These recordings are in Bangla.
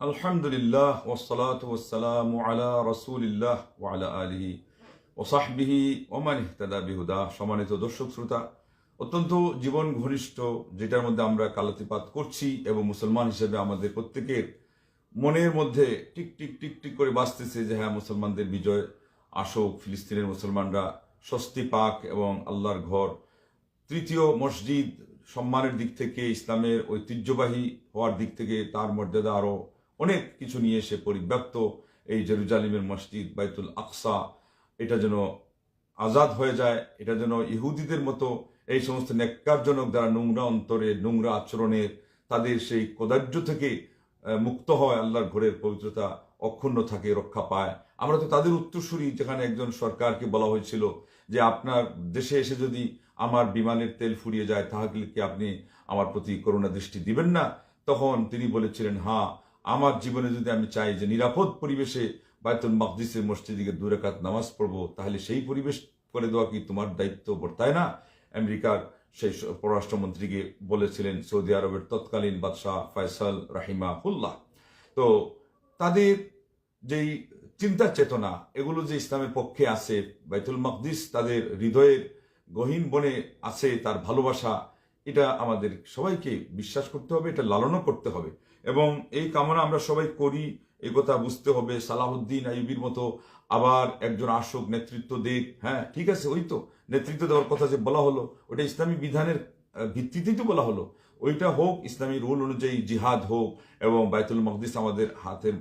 আলহামদুলিল্লাহ ওসলাত ওসালাম আলা রসুলিল্লাহ ওয়ালা আলিহি ওসাহবিহি ওমান ইহতাদা বিহুদা। সম্মানিত দর্শক, শ্রোতা, অত্যন্ত জীবন ঘনিষ্ঠ, যেটার মধ্যে আমরা কালাতিপাত করছি এবং মুসলমান হিসেবে আমাদের প্রত্যেকের মনের মধ্যে টিক টিক টিক টিক করে বাঁচতেছে যে হ্যাঁ মুসলমানদের বিজয় আসুক, ফিলিস্তিনের মুসলমানরা স্বস্তি পাক এবং আল্লাহর ঘর। তৃতীয় মসজিদ সম্মানের দিক থেকে ইসলামের ঐতিহ্যবাহী হওয়ার দিক থেকে তার মর্যাদা আরও অনেক কিছু নিয়ে এসে পরিব্যাপ্ত এই জেরুজালিমের মসজিদ বাইতুল আকসা। এটা যেন আজাদ হয়ে যায়, এটা যেন ইহুদিদের মতো এই সমস্ত নেককারজনক যারা নোংরা অন্তরে, নোংরা আচরণের, তাদের সেই কদার্য থেকে মুক্ত হয়, আল্লাহর ঘরের পবিত্রতা অক্ষুণ্ণ থাকে, রক্ষা পায়। আমরা তো তাদের উত্তরসূরি, যেখানে একজন সরকারকে বলা হয়েছিল যে, আপনার দেশে এসে যদি আমার বিমানের তেল ফুরিয়ে যায়, তাহলে কি আপনি আমার প্রতি করুণা দৃষ্টি দিবেন না? তখন তিনি বলেছিলেন হ্যাঁ আমার জীবনে যদি আমি চাই যে নিরাপদ পরিবেশে বায়তুল মকদিসের মসজিদিকে দূরে কাত নামাজ পড়ব, তাহলে সেই পরিবেশ করে দেওয়া কি তোমার দায়িত্ব বর্তায় না? আমেরিকার সেই পররাষ্ট্রমন্ত্রীকে বলেছিলেন সৌদি আরবের তৎকালীন বাদশাহ ফয়সাল রাহিমা হুল্লাহ তো তাদের যেই চিন্তা চেতনা, এগুলো যে ইসলামের পক্ষে আছে, বাইতুল মকদিস তাদের হৃদয়ের গহীন বনে আছে, তার ভালোবাসা এটা আমাদের সবাইকে বিশ্বাস করতে হবে, এটা লালনও করতে হবে। এবং এই কামনা আমরা সবাই করি, এই কথা বুঝতে হবে, সালাহুদ্দিন আইবির মতো আবার একজন আসুক নেতৃত্ব দেখ হ্যাঁ ঠিক আছে, ওই তো, নেতৃত্ব দেওয়ার কথা যে বলা হলো, ওটা ইসলামী বিধানের ভিত্তিতেই তো বলা হলো। ওইটা হোক, ইসলামী রুল অনুযায়ী জিহাদ হোক এবং বাইতুল মকদিস আমাদের হাতের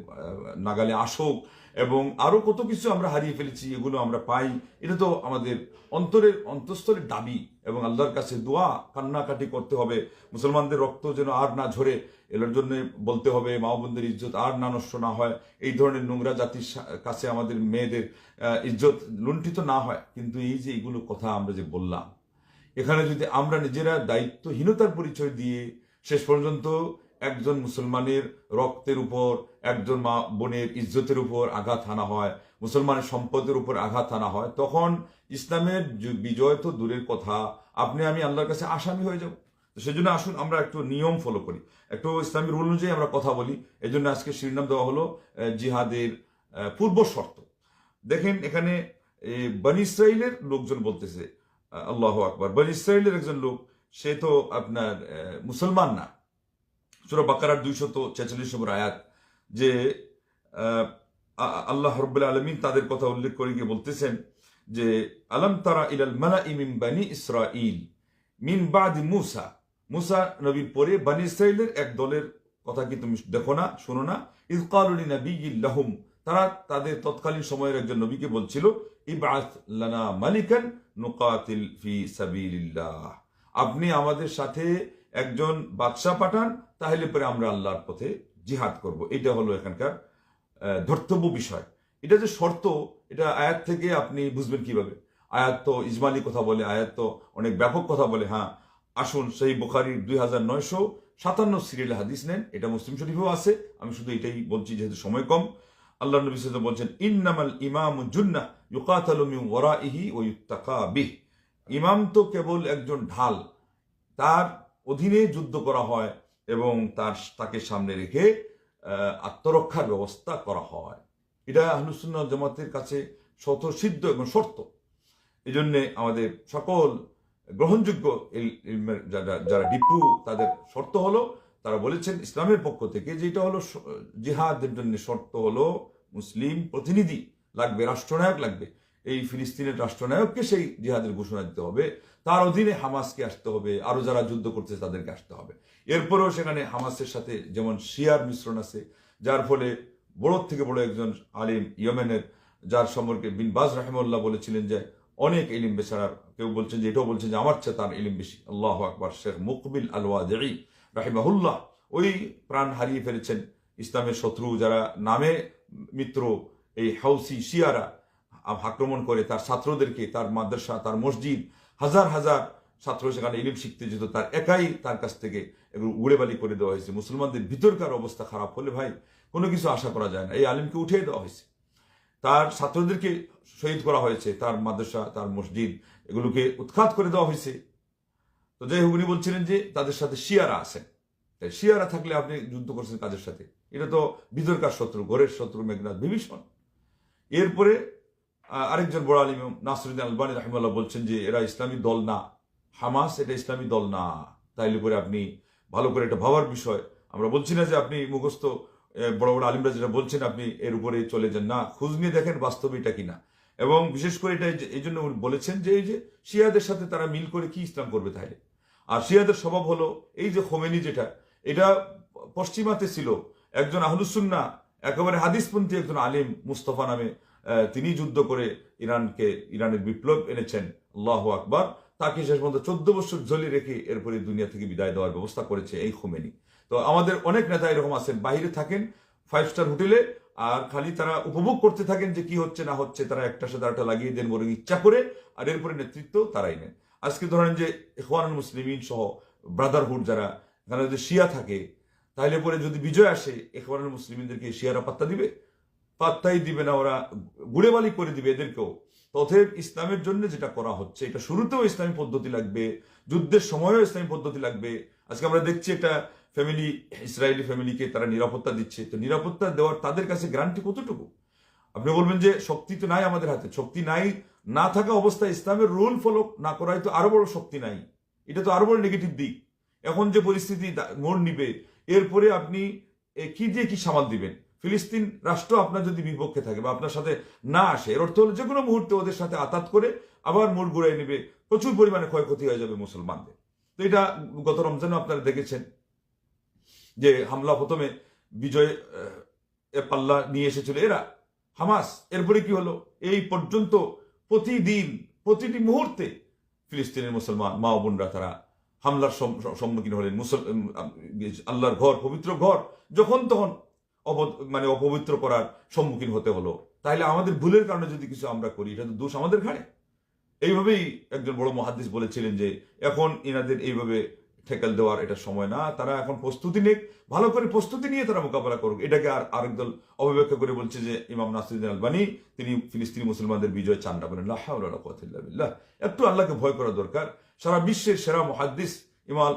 নাগালে আসুক এবং আরও কত কিছু আমরা হারিয়ে ফেলেছি, এগুলো আমরা পাই। এটা তো আমাদের অন্তরের, অন্তঃস্থলের দাবি এবং আল্লাহর কাছে দোয়া কান্নাকাটি করতে হবে। মুসলমানদের রক্ত যেন আর না ঝরে, এর জন্য বলতে হবে মা বোনদের ইজ্জত আর না নষ্ট না হয়। এই ধরনের নোংরা জাতির কাছে আমাদের মেয়েদের ইজ্জত লুণ্ঠিত না হয়। কিন্তু এই যে এইগুলো কথা আমরা যে বললাম, এখানে যদি আমরা নিজেরা দায়িত্বহীনতার পরিচয় দিয়ে শেষ পর্যন্ত একজন মুসলমানের রক্তের উপর, একজন মা বোনের ইজ্জতের উপর আঘাত হানা হয়, মুসলমানের সম্পদের উপর আঘাত হানা হয়, তখন ইসলামের বিজয় তো দূরের কথা। আপনি, আমি আল্লাহর কাছে আসামি হয়ে যাব। সেজন্য আসুন, আমরা একটু নিয়ম ফলো করি। একটু ইসলামী রুল অনুযায়ী আমরা কথা বলি। এই জন্য আজকে শিরনাম দেওয়া হলো জিহাদের পূর্ব শর্ত। দেখেন এখানে বনি ইসরায়েলের লোকজন বলতেছে আল্লাহ আকবর। বনি ইসরায়েলের একজন লোক, সে তো আপনার মুসলমান না। সুরা বাকারার দুইশত ছেচল্লিশ নম্বর আয়াত যে আল্লাহ রব্বুল আলমিন তাদের কথা উল্লেখ করে গিয়ে বলতেছেন যে, আলম তারা ইলাল মালা ইমিন বানি ইসরাইল মিন বাদ মুসা। মুসা নবীর পরে বানি ইসরায়েলের এক দলের কথা কি তুমি দেখো না, শোনো না? ইদকালুলি নবীলাহুম তারা তাদের তৎকালীন সময়ের একজন নবীকে বলছিল ইবাত লানা মালিকান নুকাতিল ফি সাবিলিল্লাহ। আপনি আমাদের সাথে একজন বাদশাহ পাঠান, তাহলে পরে আমরা আল্লাহর পথে জিহাদ করব। এটা হলো এখানকার ধর্তব্য বিষয়। এটা যে শর্ত, এটা আয়াত থেকে আপনি বুঝবেন কীভাবে? আয়াত তো ইজমালি কথা বলে, আয়াত তো অনেক ব্যাপক কথা বলে। হ্যাঁ আসুন সেই বোখারির দুই হাজার নয়শো সাতান্ন সিরিয়াল হাদিস নেন। এটা মুসলিম শরীফেও আছে, আমি শুধু এটাই বলছি যেহেতু সময় কম। আল্লাহ নবী ওয়াসাল্লাম বলছেন, ইন্নামাল ইমাম জুন্না ইউকাতালু মিন ওয়ারাইহি ওয়া ইউত্তাকা বিহ। ইমাম তো কেবল একজন ঢাল, তার অধীনে যুদ্ধ করা হয় এবং তার তাকে সামনে রেখে আত্মরক্ষার ব্যবস্থা করা হয়। এটা আহলুসুন্না জামাতের কাছে স্বতঃসিদ্ধ এবং শর্ত। এই জন্যে আমাদের সকল গ্রহণযোগ্য যারা যারা ডিপু তাদের শর্ত হলো, তারা বলেছেন ইসলামের পক্ষ থেকে যে এটা হলো জিহাদের জন্য শর্ত হলো মুসলিম প্রতিনিধি লাগবে, রাষ্ট্রনায়ক লাগবে। এই ফিলিস্তিনের রাষ্ট্রনায়ককে সেই জিহাদের ঘোষণা দিতে হবে। তার অধীনে হামাসকে আসতে হবে। আরও যারা যুদ্ধ করছে তাদেরকে আসতে হবে। এরপরেও সেখানে হামাসের সাথে যেমন শিয়ার মিশ্রণ আছে, যার ফলে বড় থেকে বড় একজন আলিম ইয়েমেনের, যার সম্পর্কে বিন বাজ রাহেমুল্লাহ বলেছিলেন যে, অনেক ইলিম বেচারা কেউ বলছেন যে, এটাও বলছেন যে, আমার চেয়ে তার ইলিম বেশি। আল্লাহ আকবর, শেখ মুকবিল আলওয়া দেই রাহিমাহুল্লাহ। ওই প্রাণ হারিয়ে ফেলেছেন ইসলামের শত্রু যারা, নামে মিত্র এই হাউসি শিয়ারা। আক্রমণ করে তার ছাত্রদেরকে, তার মাদ্রাসা, তার মসজিদ, হাজার হাজার ছাত্র সেখানে ইলিম শিখতে যেত, তার একাই তার কাছ থেকে এগুলো উড়েবালি করে দেওয়া হয়েছে। মুসলমানদের ভিতরকার অবস্থা খারাপ হলে ভাই কোনো কিছু আশা করা যায় না। এই আলিমকে উঠিয়ে দেওয়া হয়েছে। তার ছাত্রদেরকে শহীদ করা হয়েছে, তার মাদ্রাসা, তার মসজিদ, এগুলোকে উৎখাত করে দেওয়া হয়েছে। তো যাই হোক, উনি বলছিলেন যে তাদের সাথে শিয়ারা আছেন। তাই শিয়ারা থাকলে আপনি যুদ্ধ করছেন কাদের সাথে? এটা তো বিতর্কার শত্রু, ঘরের শত্রু মেঘনাথ বিভীষণ। এরপরে আরেকজন বড় আলিম নাসরুদ্দিন আলবানী রাহিমাল্লাহ বলছেন যে এরা ইসলামী দল না। হামাস এটা ইসলামী দল না। তাইলে করে আপনি ভালো করে এটা ভাবার বিষয়। আমরা বলছি না যে আপনি মুখস্থ বড় বড় আলিমরা যেটা বলছেন আপনি এর উপরে চলে যান। না, খোঁজ নিয়ে দেখেন বাস্তবে এটা কিনা। এবং বিশেষ করে এটা এই জন্য বলেছেন যে এই যে শিয়াদের সাথে তারা মিল করে কি ইসলাম করবে তাহলে আর শিয়াদের স্বভাব হলো এই যে খোমেনি যেটা, এটা পশ্চিমাতে ছিল। একজন আহলুসুন্না একেবারে হাদিসপন্থী একজন আলিম মুস্তফা নামে তিনি যুদ্ধ করে ইরানকে, ইরানের বিপ্লব এনেছেন। আল্লাহ আকবার। তাকে শেষ পর্যন্ত চোদ্দ বছর ঝলি রেখে এরপরে দুনিয়া থেকে বিদায় দেওয়ার ব্যবস্থা করেছে এই খোমেনি। তো আমাদের অনেক নেতা এরকম আছেন বাইরে থাকেন ফাইভ স্টার হোটেলে, আর খালি তারা উপভোগ করতে থাকেন যে কি হচ্ছে, না হচ্ছে, তারা একটা সাথে আরেকটা লাগিয়ে দেন বরং ইচ্ছা করে, আর এরপরে নেতৃত্ব তারাই নেন। আজকে ধরেন যে ইখওয়ান মুসলিমিন সহ ব্রাদারহুড যারা এখানে যদি শিয়া থাকে, তাহলে পরে যদি বিজয় আসে ইখওয়ান মুসলিমিনদেরকে শিয়ারা পাত্তা দিবে? পাত্তাই দিবে না, ওরা গুড়েবালি করে দিবে এদেরকেও। তথেব ইসলামের জন্য যেটা করা হচ্ছে, এটা শুরুতেও ইসলামী পদ্ধতি লাগবে, যুদ্ধের সময়ও ইসলামী পদ্ধতি লাগবে। আজকে আমরা দেখছি একটা ফ্যামিলি ইসরায়েলি ফ্যামিলিকে তারা নিরাপত্তা দিচ্ছে। তো নিরাপত্তা দেওয়ার তাদের কাছে গ্যারান্টি কতটুকু? আপনি বলবেন যে শক্তি তো নাই আমাদের হাতে। শক্তি নাই, না থাকা অবস্থায় ইসলামের রুল ফলো না করাই তো আরও বড় শক্তি নাই। এটা তো আরও বড় নেগেটিভ দিক। এখন যে পরিস্থিতি মোড় নিবে। এরপরে আপনি কি দিয়ে কি সামাল দিবেন? ফিলিস্তিন রাষ্ট্র আপনার যদি বিপক্ষে থাকে বা আপনার সাথে না আসে, এর অর্থ হলো যে কোনো মুহূর্তে ওদের সাথে আতাত করে আবার মোড় ঘুরাই নেবে, প্রচুর পরিমাণে ক্ষয়ক্ষতি হয়ে যাবে মুসলমানদের। তো এটা গত রমজানও আপনারা দেখেছেন যে হামলা প্রথমে বিজয় পাল্লা নিয়ে এসেছিল এরা, হামাস। এরপরে কি হলো? এই পর্যন্ত প্রতিদিন, প্রতিটি মুহূর্তে ফিলিস্তিনের মুসলমান মা বোনরা তারা হামলার সম্মুখীন হলেন। মুসল আল্লাহর ঘর, পবিত্র ঘর, যখন তখন মানে অপবিত্র করার সম্মুখীন হতে হলো। তাহলে আমাদের ভুলের কারণে যদি কিছু আমরা করি, এটা তো দোষ আমাদের ঘাড়ে। এইভাবেই একজন বড় মহাদিস বলেছিলেন যে, এখন ইনাদের এইভাবে ঠেকাল দেওয়ার এটা সময় না, তারা এখন প্রস্তুতি নেক, ভালো করে প্রস্তুতি নিয়ে তারা মোকাবেলা করুক। এটাকে আর আরেক দল অপব্যাখ্যা করে বলছে যে, ইমাম নাসিরুদ্দিন আলবানী, তিনি ফিলিস্তিনি মুসলমানদের বিজয় চান না, বলেন লাহা একটু আল্লাহকে ভয় করা দরকার। সারা বিশ্বের সেরা মহাদ্দিস ইমাম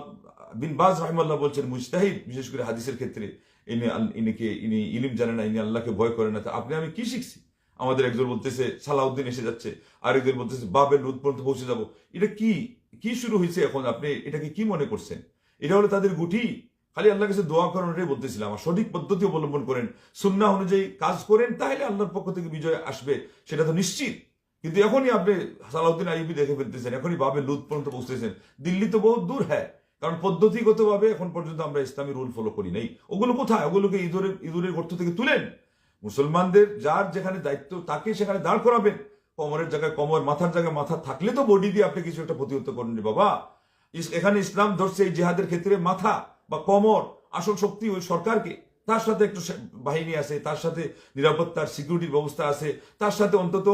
বিন বাজ রহমাল্লাহ বলছেন, মুজতাহিদ, বিশেষ করে হাদিসের ক্ষেত্রে ইনি ইনিকে ইনি ইলিম জানে না, ইনি আল্লাহকে ভয় করে না। আপনি, আমি কি শিখছি? আমাদের একজন বলতেছে, সালাউদ্দিন এসে যাচ্ছে। আরেকজন বলতেছে বাবের লুদ পর্যন্ত পৌঁছে যাব। এটা কি কি শুরু হয়েছে এখন? আপনি এটাকে কি মনে করছেন? এটা হলো তাদের গুটি। খালি আল্লাহ কাছে দোয়া করেন ওটাই বলতেছিলাম। আর সঠিক পদ্ধতি অবলম্বন করেন সুন্না অনুযায়ী কাজ করেন, তাহলে আল্লাহর পক্ষ থেকে বিজয় আসবে, সেটা তো নিশ্চিত। কিন্তু এখনই আপনি সালাউদ্দিন আইবি দেখে ফেলতেছেন, এখনই বাবে লুদ পর্যন্ত পৌঁছতেছেন দিল্লি তো বহুত দূর হ্যাঁ। কারণ পদ্ধতিগতভাবে এখন পর্যন্ত আমরা ইসলামী রুল ফলো করি নাই। ওগুলো কোথায়? ওগুলোকে ইঁদুরের ইঁদুরের গর্ত থেকে তুলেন মুসলমানদের যার যেখানে দায়িত্ব তাকে সেখানে দাঁড় করাবেন। কমরের জায়গায় কমর, মাথার জায়গায় মাথা থাকলে তো বডি দিয়ে আপনি কিছু একটা প্রতিহত করেন বাবা। এখানে ইসলাম ধরছে এই জেহাদের ক্ষেত্রে মাথা বা কোমর, আসল শক্তি ওই সরকারকে। তার সাথে একটু বাহিনী আছে, তার সাথে নিরাপত্তার সিকিউরিটির ব্যবস্থা আছে, তার সাথে অন্তত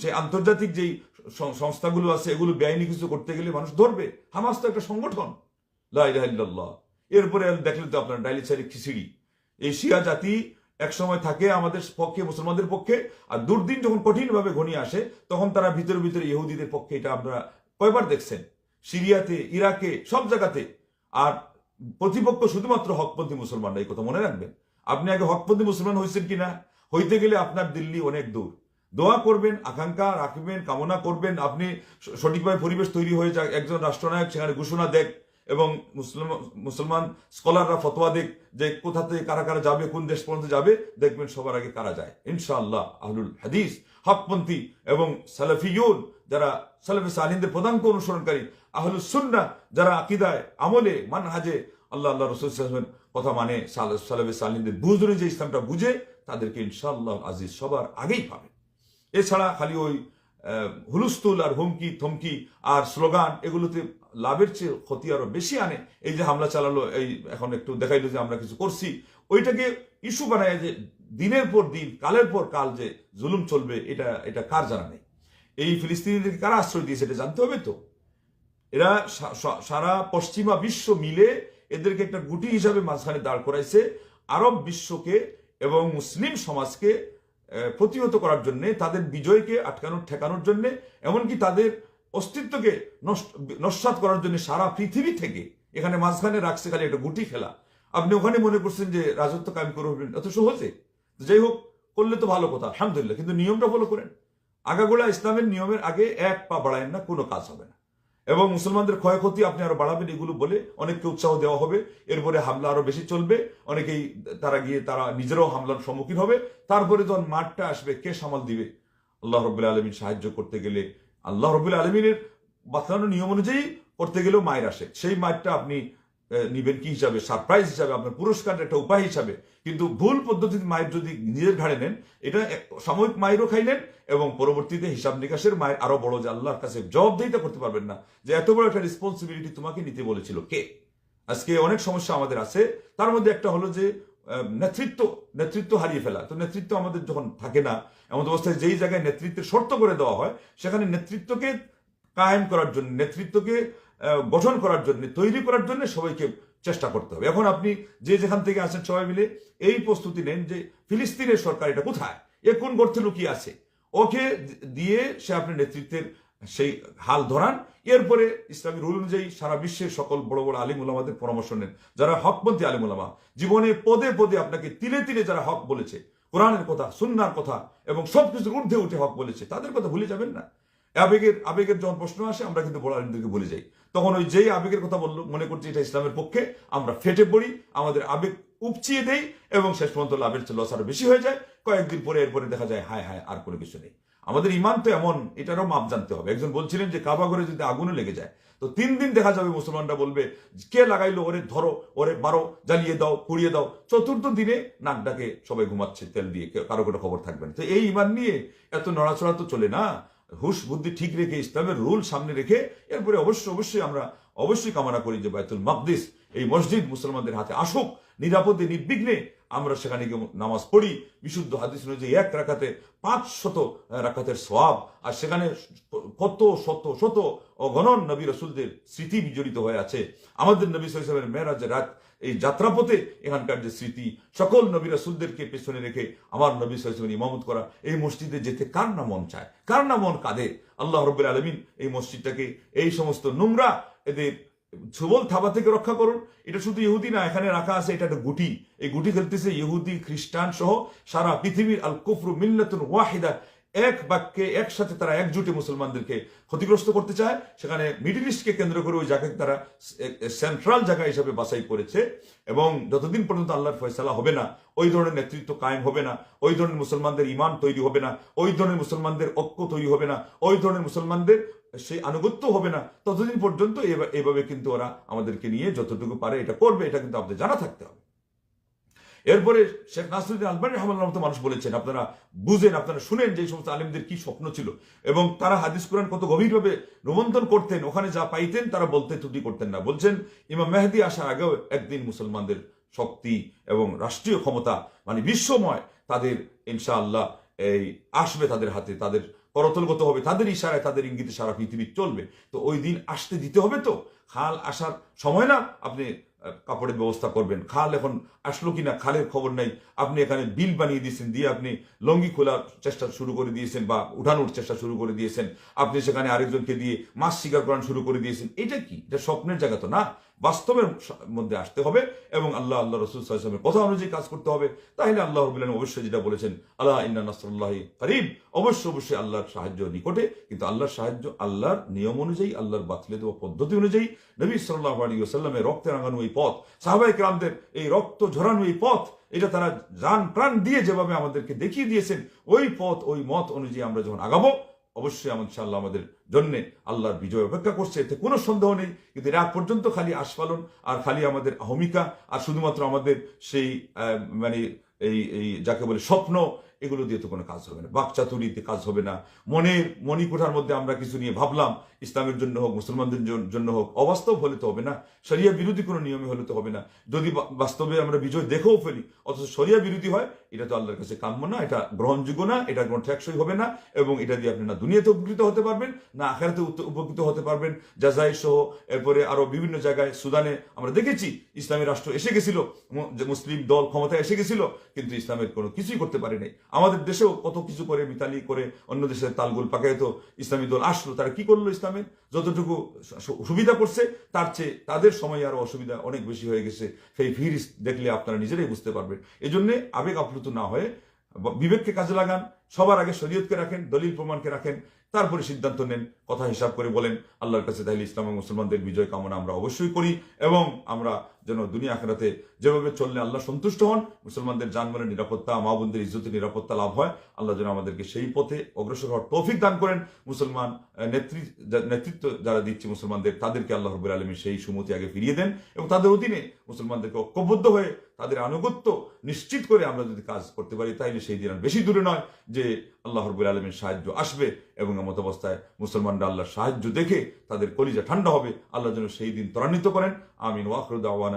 সে আন্তর্জাতিক যেই সংস্থাগুলো আছে, এগুলো বেআইনি কিছু করতে গেলে মানুষ ধরবে। হামাস তো একটা সংগঠন। লা ইলাহা ইল্লাল্লাহ। এরপরে দেখলে তো আপনার ডাইলি ছাড়ি খিচুড়ি। এই শিয়া জাতি এক সময় থাকে আমাদের পক্ষে, মুসলমানদের পক্ষে, আর দুর্দিন যখন কঠিনভাবে ঘনিয়ে আসে, তখন তারা ভিতরে ভিতরে ইহুদিদের পক্ষে এটা আপনারা কয়বার দেখছেন? সিরিয়াতে, ইরাকে, সব জায়গাতে। আর প্রতিপক্ষ শুধুমাত্র হকপন্থী মুসলমানরা এই কথা মনে রাখবেন। আপনি আগে হকপন্থী মুসলমান হয়েছেন কিনা? হইতে গেলে আপনার দিল্লি অনেক দূর। দোয়া করবেন, আকাঙ্ক্ষা রাখবেন, কামনা করবেন। আপনি সঠিকভাবে পরিবেশ তৈরি হয়ে যাক। একজন রাষ্ট্রনায়ক সেখানে ঘোষণা দেখ এবং মুসলিম মুসলমান স্কলাররা ফতোয়া দেখ যে কোথাতে কারা কারা যাবে, কোন দেশ পর্যন্ত যাবে। দেখবেন সবার আগে কারা যায়। ইনশাআল্লাহ, আহলুল হাদিস, হকপন্থী এবং সালাফিয়ুন, যারা সালাফি সালিনদের প্রধানকে অনুসরণকারী আহলুস সুন্নাহ যারা আকিদায়, আমলে, মানহাজে আল্লাহ আল্লাহ রসুল কথা মানে সাল- সালাফি সালিনদের বুঝ যে ইসলামটা বুঝে, তাদেরকে ইনশাআল্লাহ আজিজ সবার আগেই পাবে। এছাড়া খালি ওই হুলুস্তুল আর হুমকি, থমকি আর স্লোগান এগুলোতে লাভের চেয়ে ক্ষতি আরও বেশি আনে। এই যে হামলা চালালো, এই এখন একটু দেখাইলো যে আমরা কিছু করছি, ওইটাকে ইস্যু বানায় যে দিনের পর দিন, কালের পর কাল যে জুলুম চলবে, এটা এটা কার জানা নেই? এই ফিলিস্তিনিদেরকে কারা আশ্রয় দিয়েছে, এটা জানতে হবে তো? এরা সারা পশ্চিমা বিশ্ব মিলে এদেরকে একটা গুটি হিসাবে মাঝখানে দাঁড় করাইছে। আরব বিশ্বকে এবং মুসলিম সমাজকে প্রতিহত করার জন্য, তাদের বিজয়কে আটকানোর, ঠেকানোর জন্য, এমনকি তাদের অস্তিত্বকে নস্বাত করার জন্য সারা পৃথিবী থেকে এখানে মাঝখানে রাখছে খালি একটা গুটি খেলা। আপনি ওখানে মনে করছেন যে রাজত্ব কায়েম করবেন এত সহজে যাই হোক, করলে তো ভালো কথা, আলহামদুলিল্লাহ, কিন্তু নিয়মটা ফলো করেন। আগাগোড়া ইসলামের নিয়মের আগে এক পা বাড়ায়েন না, কোনো কাজ হবে না। এবং মুসলমানদের ক্ষয়ক্ষতি আপনি আরও বাড়াবেন এগুলো বলে অনেককে উৎসাহ দেওয়া হবে। এরপরে হামলা আরও বেশি চলবে। অনেকেই তারা গিয়ে তারা নিজেরাও হামলার সম্মুখীন হবে। তারপরে যখন মাঠটা আসবে, কে সামাল দিবে? আল্লাহ রবুল্লা আলমিন সাহায্য করতে গেলে আল্লাহ রবুল্লা আলমিনের বাতলানো নিয়ম অনুযায়ী করতে গেলেও মায়ের আসে। সেই মাঠটা আপনি নিবেন কি হিসাবে? সারপ্রাইজ হিসাবে, আপনার পুরস্কার একটা উপায় হিসাবে। কিন্তু ভুল পদ্ধতিতে মায়ের যদি নিজের ঘাড়ে নেন, এটা সাময়িক মায়েরও খাইলেন এবং পরবর্তীতে হিসাব নিকাশের মায়ের আরও বড় যে আল্লাহর কাছে জবাবদিহিতা করতে পারবেন না, যে এত বড় একটা রেসপন্সিবিলিটি তোমাকে নিতে বলেছিল কে? আজকে অনেক সমস্যা আমাদের আছে। তার মধ্যে একটা হলো যে নেতৃত্ব নেতৃত্ব হারিয়ে ফেলা। তো নেতৃত্ব আমাদের যখন থাকে না, এমন অবস্থায় যেই জায়গায় নেতৃত্বের শর্ত করে দেওয়া হয়, সেখানে নেতৃত্বকে কায়েম করার জন্য, নেতৃত্বকে গঠন করার জন্য, তৈরি করার জন্য সবাইকে চেষ্টা করতে হবে। এখন আপনি যে যেখান থেকে আসেন সবাই মিলে এই প্রস্তুতি নেন যে ফিলিস্তিনের সরকার এটা কোথায়? এ কোন গর্তে লুকিয়ে আছে? ওকে দিয়ে সে আপনার নেতৃত্বের সেই হাল ধরান। এরপরে ইসলামী রুল অনুযায়ী সারা বিশ্বের সকল বড় বড় আলিম উলামাদের পরামর্শ নেন। যারা হকপন্থী আলিম উলামা, জীবনে পদে পদে আপনাকে তিলে তিলে যারা হক বলেছে, কোরআনের কথা, সুন্নার কথা এবং সবকিছুর ঊর্ধ্বে উঠে হক বলেছে, তাদের কথা ভুলে যাবেন না। আবেগের আবেগের যখন প্রশ্ন আসে, আমরা কিন্তু বড় আলিমদেরকে ভুলে যাই। তখন ওই যেই আবেগের কথা বলল, মনে করছি এটা ইসলামের পক্ষে, আমরা ফেটে পড়ি, আমাদের আবেগ উপচিয়ে দেই এবং শেষ পর্যন্ত লাভের চেয়ে লস আরও বেশি হয়ে যায়। কয়েকদিন পরে এরপরে দেখা যায়, হায় হায়, আর কোনো কিছু নেই। আমাদের ইমান তো এমন, এটারও মাপ জানতে হবে। একজন বলছিলেন যে কাবা ঘরে যদি আগুনও লেগে যায়, তো তিন দিন দেখা যাবে মুসলমানরা বলবে, কে লাগাইলো ওরে ধরো, ওরে বারো জ্বালিয়ে দাও, পুড়িয়ে দাও। চতুর্থ দিনে নাক ডাকে সবাই ঘুমাচ্ছে, তেল দিয়ে কারও কোনো খবর থাকবে না। তো এই ইমান নিয়ে এত নড়াচড়া তো চলে না। হুশ বুদ্ধি ঠিক রেখে ইসলামের রুল সামনে রেখে এরপরে অবশ্যই অবশ্যই আমরা অবশ্যই কামনা করি যে বাইতুল মাকদিস, এই মসজিদ মুসলমানদের হাতে আসুক, নিরাপদে, নির্বিঘ্নে আমরা সেখানে গিয়ে নামাজ পড়ি, বিশুদ্ধ হাদিস অনুযায়ী এক রাখাতে পাঁচ শত রাখাতের সওয়াব। আর সেখানে কত শত শত অগণন নবী রসুলদের স্মৃতি বিজড়িত হয়ে আছে। আমাদের নবী সাহেবের মেয়েরাজের রাত এই যাত্রাপথে এখানকার যে স্মৃতি, সকল নবী রসুলদেরকে পেছনে রেখে আমার নবী সাহেবের ইমামত করা, এই মসজিদে যেতে কার না মন চায়? কার না মন কাঁদে? আল্লাহ রব্বুল আলমিন এই মসজিদটাকে, এই সমস্ত নোংরা এদের ছবল থাবা থেকে রক্ষা করুন। এটা শুধু ইহুদি না, এখানে রাখা আছে, এটা একটা গুটি। এই গুটি খেলতেছে ইহুদি, খ্রিস্টান সহ সারা পৃথিবীর আল কুফরু মিল্লাতুন ওয়াহিদা এক বাক্যে একসাথে তারা একজুটে মুসলমানদেরকে ক্ষতিগ্রস্ত করতে চায়, সেখানে মিডিল ইস্টকে কেন্দ্র করে ওই জায়গাকে তারা সেন্ট্রাল জায়গা হিসাবে বাছাই করেছে, এবং যতদিন পর্যন্ত আল্লাহর ফয়সালা হবে না, ওই ধরনের নেতৃত্ব কায়েম হবে না, ওই ধরনের মুসলমানদের ইমান তৈরি হবে না, ওই ধরনের মুসলমানদের ঐক্য তৈরি হবে না, ওই ধরনের মুসলমানদের সেই আনুগত্য হবে না, ততদিন পর্যন্ত এভাবে কিন্তু ওরা আমাদেরকে নিয়ে যতটুকু পারে এটা করবে, এটা কিন্তু আপনাদের জানা থাকতে হবে। এরপরে শেখ নাসরুদ্দিন আলবানী রহমান মতো মানুষ বলেছেন, আপনারা বুঝেন, আপনারা শুনেন যে সমস্ত আলিমদের কি স্বপ্ন ছিল। এবং তারা হাদিস কোরআন কত গভীরভাবে রোমন্থন করতেন, ওখানে যা পাইতেন তারা বলতে ত্রুটি করতেন না। বলছেন, ইমাম মেহেদি আসার আগেও একদিন মুসলমানদের শক্তি এবং রাষ্ট্রীয় ক্ষমতা মানে বিশ্বময়, তাদের ইনশাআল্লাহ এই আসবে তাদের হাতে, তাদের করতলগত হবে, তাদের ইশারায় তাদের ইঙ্গিতে সারা পৃথিবী চলবে। তো ওই দিন আসতে দিতে হবে তো? খাল আসার সময় না, আপনি কাপড়ের ব্যবস্থা করবেন। খাল এখন আসলো কিনা খালের খবর নাই। আপনি এখানে বিল বানিয়ে দিয়েছেন, দিয়ে আপনি লঙ্গি খোলার চেষ্টা শুরু করে দিয়েছেন বা উঠানোর চেষ্টা শুরু করে দিয়েছেন। আপনি সেখানে আরেকজনকে দিয়ে মাছ শিকার করানো শুরু করে দিয়েছেন। এটা কি? এটা স্বপ্নের জায়গা তো না? বাস্তবের মধ্যে আসতে হবে এবং আল্লাহ আল্লাহ রসুল সাল্লামের কথা অনুযায়ী কাজ করতে হবে। তাহলে আল্লাহ রবুল্লাহ অবশ্যই যেটা বলেছেন আল্লাহ ইন্না নাসরুল্লাহ করিম অবশ্যই অবশ্যই আল্লাহর সাহায্য নিকটে, কিন্তু আল্লাহর সাহায্য, আল্লাহর নিয়ম অনুযায়ী, আল্লাহর বাতলে দেওয়া পদ্ধতি অনুযায়ী নবী সাল্লাহ আলী সাল্লামের রক্তে রাঙানো এই পথ সাহাবাই রামদের এই রক্ত ঝরানো এই পথ, এটা তারা জান প্রাণ দিয়ে যেভাবে আমাদেরকে দেখিয়ে দিয়েছেন, ওই পথ, ওই মত অনুযায়ী আমরা যখন আগাবো অবশ্যই আমার ইনশাআল্লাহ আমাদের জন্য আল্লাহর বিজয় অপেক্ষা করছে, এতে কোনো সন্দেহ নেই। কিন্তু এর পর্যন্ত খালি আস্ফালন আর খালি আমাদের ভূমিকা আর শুধুমাত্র আমাদের সেই মানে এই এই যাকে বলে স্বপ্ন, এগুলো দিয়ে তো কোনো কাজ হবে না। বাকচাতুরিতে কাজ হবে না। মনের মণিকোঠার মধ্যে আমরা কিছু নিয়ে ভাবলাম ইসলামের জন্য হোক, মুসলমানদের জন্য হোক, অবাস্তব হলে তো হবে না। শরিয়া বিরোধী কোনো নিয়মে হলে তো হবে না। যদি বাস্তবে আমরা বিজয় দেখেও ফেলি, অথচ শরিয়া বিরোধী হয়, এটা তো আল্লাহর কাছে কাম্য না, এটা গ্রহণযোগ্য না, এটা কোনো ঠেকসই হবে না, এবং এটা দিয়ে আপনি না দুনিয়াতে উপকৃত হতে পারবেন, না আখেরাতে উপকৃত হতে পারবেন। জাজাই সহ, এরপরে আরও বিভিন্ন জায়গায় সুদানে আমরা দেখেছি, ইসলামী রাষ্ট্র এসে গেছিল মুসলিম দল ক্ষমতায় এসে গেছিল, কিন্তু ইসলামের কোনো কিছুই করতে পারে নাই। আমাদের দেশেও কত কিছু করে, মিতালি করে, অন্য দেশের তালগুল পাকায় ইসলামী দল আসলো, তারা কি করল ইসলামের যতটুকু সুবিধা করছে, তার চেয়ে তাদের সময় আরও অসুবিধা অনেক বেশি হয়ে গেছে। সেই ভিড় দেখলে আপনারা নিজেরাই বুঝতে পারবেন। এই জন্যে আবেগ আপ্লুত না হয়ে বিবেককে কাজে লাগান, সবার আগে শরীয়তকে রাখেন, দলিল প্রমাণকে রাখেন, তারপরে সিদ্ধান্ত নেন, কথা হিসাব করে বলেন, আল্লাহর কাছে তাহলে ইসলাম মুসলমানদের বিজয় কামনা আমরা অবশ্যই করি এবং আমরা যেন দুনিয়া আখেরাতে যেভাবে চললে আল্লাহ সন্তুষ্ট হন, মুসলমানদের জানমালের নিরাপত্তা মা বোনদের ইজ্জতের নিরাপত্তা লাভ হয়, আল্লাহ যেন আমাদেরকে সেই পথে অগ্রসর হওয়ার তৌফিক দান করেন। মুসলমান নেতৃ নেতৃত্ব যারা দিচ্ছে মুসলমানদের, তাদেরকে আল্লাহ রবুল আলমী সেই সুমতি আগে ফিরিয়ে দেন এবং তাদের অধীনে মুসলমানদেরকে ঐক্যবদ্ধ হয়ে তাদের আনুগত্য নিশ্চিত করে আমরা যদি কাজ করতে পারি, তাইলে সেই দিন আর বেশি দূরে নয় যে আল্লাহ রবুল আলমীর সাহায্য আসবে এবং এমত অবস্থায় মুসলমানরা আল্লাহর সাহায্য দেখে তাদের কলিজা ঠান্ডা হবে। আল্লাহ যেন সেই দিন ত্বরান্বিত করেন। আমিন।